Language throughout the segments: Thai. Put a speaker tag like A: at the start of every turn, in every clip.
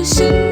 A: ว่าฉั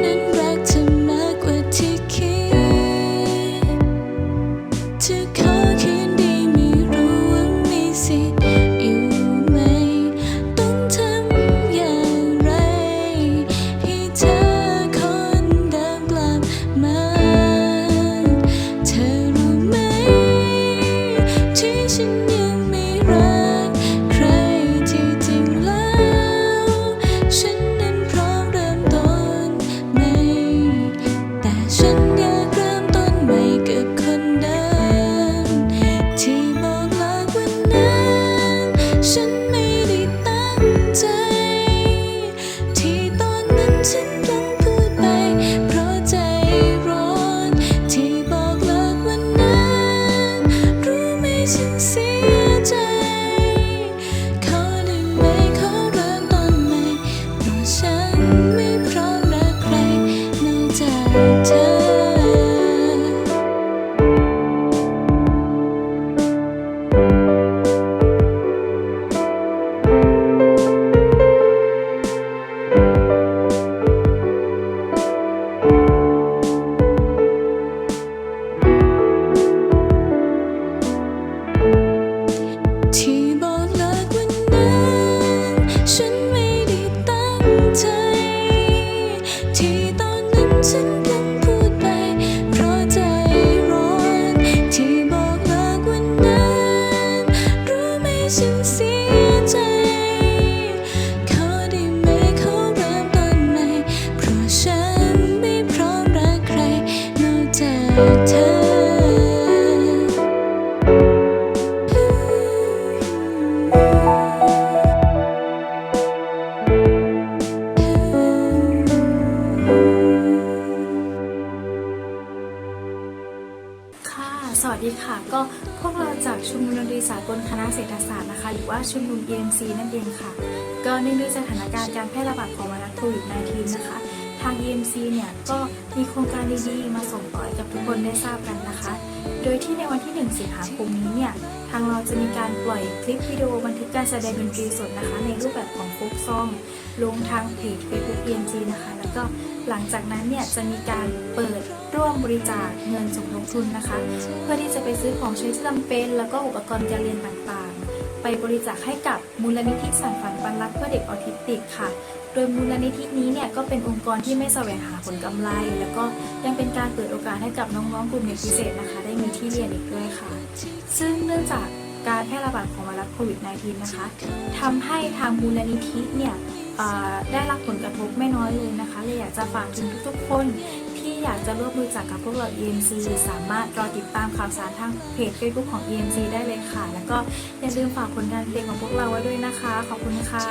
A: เธอ ค่ะ สวัสดีค่ะ
B: ก็พวกเราจากชุมนุมดนตรีสากลคณะเศรษฐศาสตร์นะคะ หรือว่าชุมนุม EMC นั่นเองค่ะ ก็เนื่องด้วยสถานการณ์การแพร่ระบาดของไวรัสโควิด -19 นะคะ ทาง EMC เนี่ยก็มีโครงการดีๆ มาส่งต่อให้กับทุกคนได้ทราบกันนะคะ โดยที่ในวันที่ 1 สิงหาคมนี้เนี่ยทางเราจะมีการปล่อยคลิปวิดีโอบันทึกการแสดงดนตรีสดนะคะ ในรูปแบบของโฟกซองลงทางเพจ Facebook EMC นะคะ แล้วก็หลังจากนั้นเนี่ยจะมีการเปิดร่วมบริจาคเงินสมทบทุนนะคะ เพื่อที่จะไปซื้อของใช้จำเป็น แล้วก็อุปกรณ์การเรียนต่างๆ ไปบริจาคให้กับมูลนิธิสันฝันปันรักเพื่อเด็กออทิสติกค่ะ โดยมูลนิธินี้เนี่ยก็เป็นองค์กรที่ไม่แสวงหาผลกำไร แล้วก็ยังเป็นการเปิดโอกาสให้กับน้องๆกลุ่มเด็กพิเศษนะคะ ได้มีที่เรียนอีกด้วยค่ะ ซึ่งเนื่องจากการแพร่ระบาดของไวรัสโควิด -19 นะคะทำให้ทางมูลนิธิเนี่ยได้รับผลกระทบไม่น้อยเลยนะคะเลยอยากจะฝากถึงทุกๆคน ที่อยากจะร่วมบริจาคกับพวกเรา EMC สามารถรอติดตามข่าวสารทางเพจ Facebook ของ EMC ได้เลยค่ะ แล้วก็อย่าลืมฝากผลงานเพลงของพวกเราไว้ด้วยนะคะ ขอบคุณค่ะ